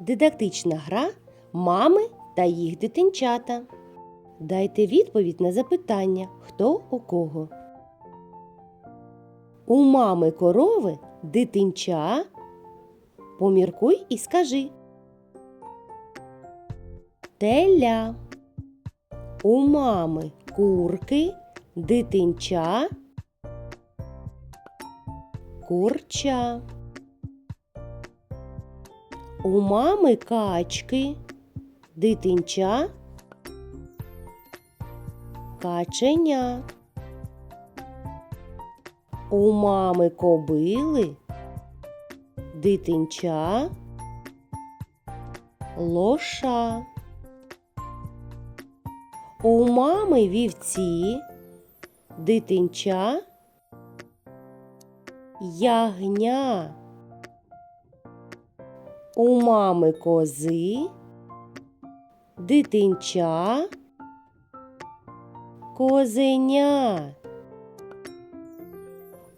Дидактична гра мами та їх дитинчата. Дайте відповідь на запитання, хто у кого. У мами корови дитинча. Поміркуй і скажи. Теля. У мами курки, дитинча. Курча. У мами качки, дитинча. Каченя. У мами кобили, дитинча, лоша. У мами вівці, дитинча, ягня. У мами кози, дитинча, козеня.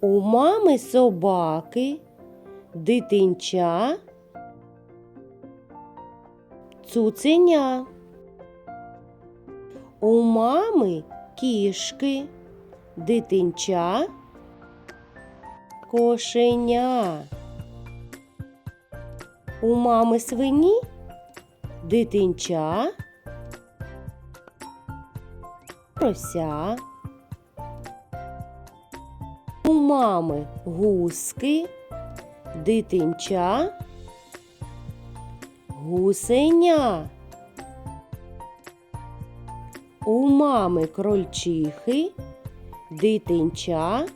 У мами собаки, дитинча, цуценя. У мами кішки, дитинча, кошеня. У мами свині, дитинча, прося. У мами гуски, дитинча, гусеня. У мами крольчихи, дитинча,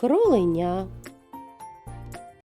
кроленя.